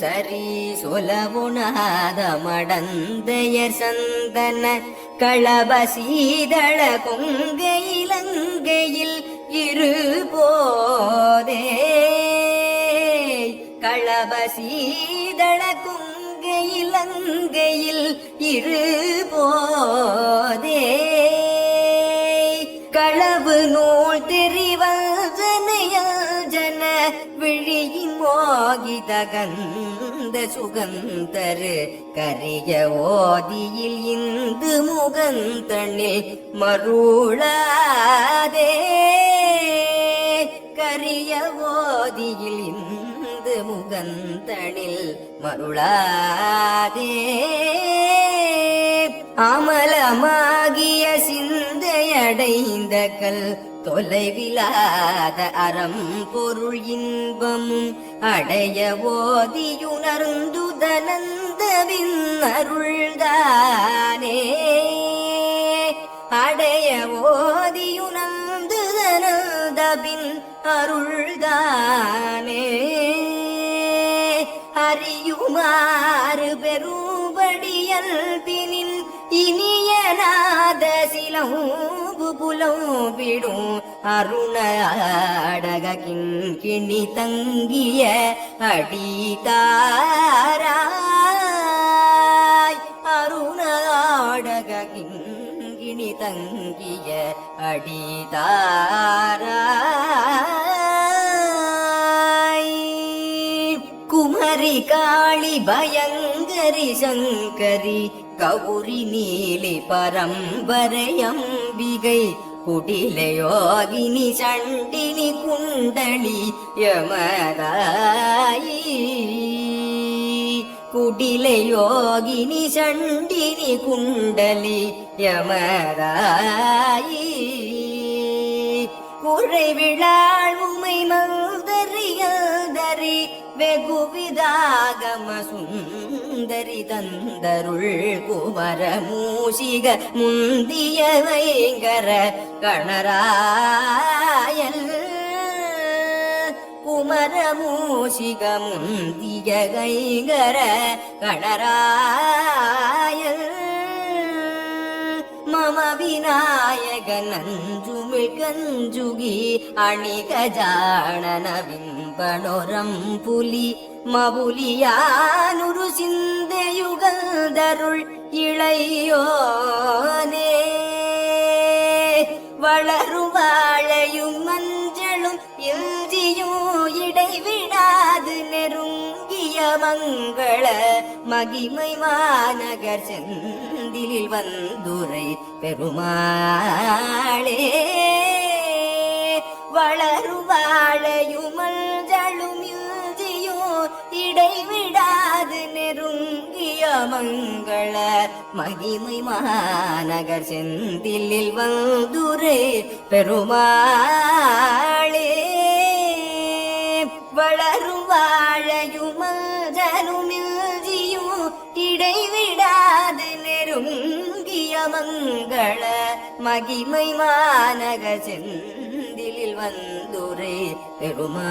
சரி சொலவுணாத மடந்தையர் சந்தன களப சீதள கொங்கையிலங்கையில் இரு போதே களப சீதள கொங்கையிலங்கையில் இரு போ விழியின் மோகிதகந்த சுகந்தரு கரிய ஓதியில் இந்து முகந்தனில் மருளாதே. கரிய ஓதியில் இந்து முகந்தனில் மருளாதே. அமலமாகிய சிந்த அடைந்த கல் தொலைவிலாத அறம் பொருள் இன்பமும் அடைய ஓதியுணர்ந்துதனந்தவின் அருள்தானே. அடைய ஓதியுணர்ந்துதனந்தபின் அருள்தானே. அறியுமாறு பெரும்படியல்பினின் இனியநாத சிலம்பு அருண அடகின் கிணி தங்கிய அடிதாராய். அடகின் கிணி தங்கிய அடிதாராய். ശങ്കരി കാളി ഭയങ്കരി ശങ്കരി ഗൗരി നീലി പരമ്പരയംബികൈ കുടിലയോഗിനി ചണ്ടിനി കുണ്ടളി യമതായി കുടിലയോഗിനി ചണ്ടിനി കുണ്ടലി യമതായി കുറെ വിളാൾ ഉമൈ வெகுவிதாகம சுந்தரி தந்தருள் குமர மூஷிக முந்திய வைங்கர கணராயல். குமர மூஷிக முந்திய கைங்கர கணராயல். மம விநாயகன் அஞ்சுமிழ் கஞ்சுகி அணிக ஜாணன விம்பனொரம் புலி மவுலியானுரு சிந்தையுகந்தருள் இளையோனே. வளரும் வாழையும் மஞ்சளும் இஞ்சியும் இடைவிடாது நெருங்கிய மங்கள மகிமை மாநகர் செந்திலில் வந்துரை பெருமாளே. வளரும் வாழையும் மஞ்சளும் இடைவிடாது நெருங்கிய மங்கள மகிமை மாநகர் செந்திலில் வந்துரை பெருமாள். மங்கள மகிமை மாநக செந்திலில் வந்துரை பெருமாளே.